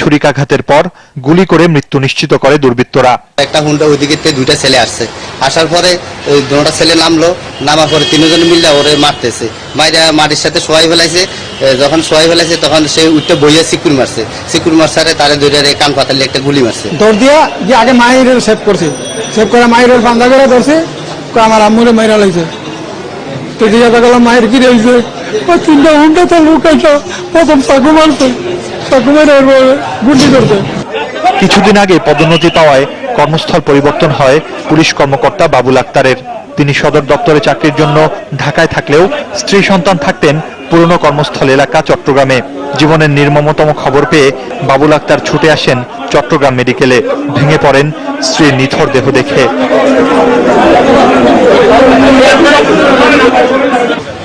ছুরিকাঘাতের পর গুলি করে মৃত্যু নিশ্চিত করে দুর্বৃত্তরা। একটা হুন্ডা ওইদিকে দুইটা ছেলে আসছে। আসার পরে ওই দুটা ছেলে নামলো নামার পরে তিনজন মিললে ওরে মারতেছে। মাইরা মাটির সাথে শোয়াই ফেলাইছে যখন শোয়াই ফেলাইছে তখন সে উঠতে বইয়া সিকুর মারছে। সিকুর মারসারে তারে দুইটা কান পাতালে একটা গুলি মারছে। দৌড় দিয়া যে আগে মায়ের সেভ করছে। সেভ করে মায়ের বান্ধা করে ধরছে আমার আম্মুরে মাইরা লাগছে তো দিয়ে গেলাম মায়ের কি রয়েছে তিনটা হুন্ডা তো লুকাইছে প্রথম চাকু মারছে। কিছুদিন আগে পদোন্নতি পাওয়ায় কর্মস্থল পরিবর্তন হয় পুলিশ কর্মকর্তা বাবুল আক্তারের। তিনি সদর দপ্তরে চাকরির জন্য ঢাকায় থাকলেও স্ত্রী সন্তান থাকতেন পুরনো কর্মস্থল এলাকা চট্টগ্রামে। জীবনের নির্মমতম খবর পেয়ে বাবুল আক্তার ছুটে আসেন চট্টগ্রাম মেডিকেলে। ভেঙে পড়েন স্ত্রীর নিথর দেহ দেখে।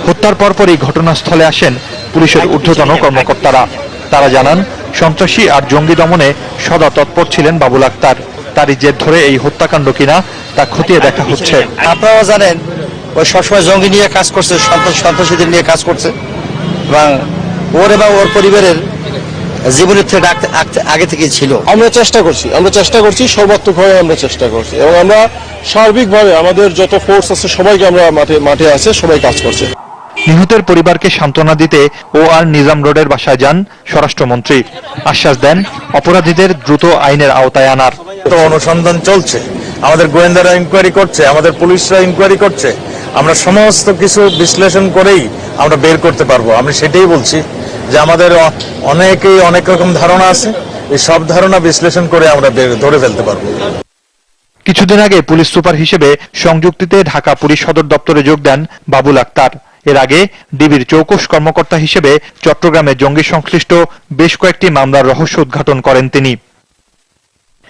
হত্যার পরপরই ঘটনাস্থলে আসেন পুলিশের ঊর্ধ্বতন কর্মকর্তারা। তারা জানান সন্ত্রাসী আর জঙ্গি দমনে সদা তৎপর ছিলেন বাবুল আক্তার। তারই জের ধরে এই হত্যাকাণ্ড কিনা তা খতিয়ে দেখা হচ্ছে। আপনারাও জানেন ওই সবসময় জঙ্গি নিয়ে কাজ করছে সন্ত্রাসীদের নিয়ে কাজ করছে। এবং ওর এবং ওর পরিবারের জীবনের থেকে আগ- থেকেই ছিল। আমরা চেষ্টা করছি আমরা চেষ্টা করছি সর্বাত্মকভাবে আমরা চেষ্টা করছি। এবং আমরা সার্বিকভাবে আমাদের যত ফোর্স আছে সবাইকে আমরা মাঠে মাঠে আছে সবাই কাজ করছে। নিহতের পরিবারকে সান্ত্বনা দিতে ও আর নিজাম রোডের বাসায় যান স্বরাষ্ট্রমন্ত্রী। আশ্বাস দেন অপরাধীদের দ্রুত আইনের আওতায় আনার। তো অনুসন্ধান চলছে। আমাদের গোয়েন্দারা ইনকোয়ারি করছে আমাদের পুলিশরা ইনকোয়ারি করছে। আমরা সমস্ত কিছু বিশ্লেষণ করেই আমরা বের করতে পারব। আমি সেটাই বলছি যে আমাদের অনেকেই অনেক রকম ধারণা আছে। এই সব ধারণা বিশ্লেষণ করে আমরা বের- ধরে ফেলতে পারব। কিছুদিন আগে পুলিশ সুপার হিসেবে সংযুক্তিতে ঢাকা পুলিশ সদর দপ্তরে যোগ দেন বাবুল আক্তার। এর আগে ডিবির চৌকস কর্মকর্তা হিসেবে চট্টগ্রামে জঙ্গি সংশ্লিষ্ট বেশ কয়েকটি মামলার রহস্য উদ্ঘাটন করেন তিনি।